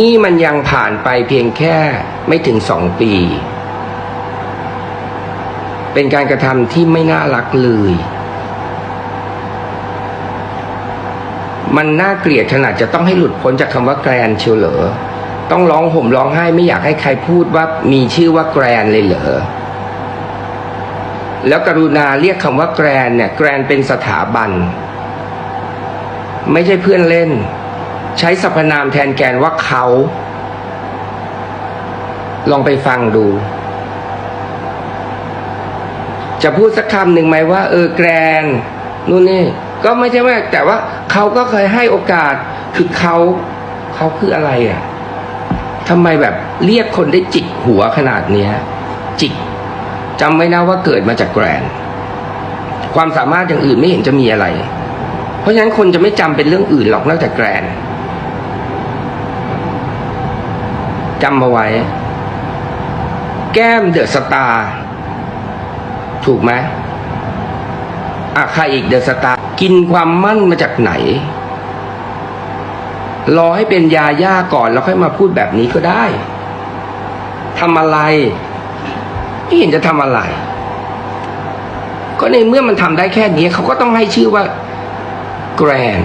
นี่มันยังผ่านไปเพียงแค่ไม่ถึงสองปี เป็นการกระทำที่ไม่น่ารักเลย มันน่าเกลียดขนาดจะต้องให้หลุดพ้นจากคำว่าแกรนเชียวเหรอ ต้องร้องห่มร้องไห้ไม่อยากให้ใครพูดว่ามีชื่อว่าแกรนเลยเหรอ แล้วกรุณาเรียกคำว่าแกรนเนี่ย แกรนเป็นสถาบัน ไม่ใช่เพื่อนเล่น ใช้สรรพนามแทนแกนว่าเขา ลองไปฟังดู จะพูดสักคำหนึ่งไหมว่า เออแกรนนู่นนี่ ก็ไม่ใช่ว่าแต่ว่าเขาก็เคยให้โอกาสคือเขาเขาคืออะไรอะทำไมแบบเรียกคนได้จิกหัวขนาดเนี้ย จิกจำไว้นะว่าเกิดมาจากแกรนความสามารถอย่างอื่นไม่เห็นจะมีอะไร เพราะฉะนั้นคนจะไม่จำเป็นเรื่องอื่นหรอกนอกจากแกรน จำมาไว้ แก้มเดอะสตาร์ถูกไหมอะใครอีกเดอะสตาร์กินความมั่นมาจากไหน รอให้เป็นยาย่าก่อนแล้วค่อยมาพูดแบบนี้ก็ได้ทำอะไรไม่เห็นจะทำอะไร ก็ในเมื่อมันทำได้แค่นี้เขาก็ต้องให้ชื่อว่าแกรน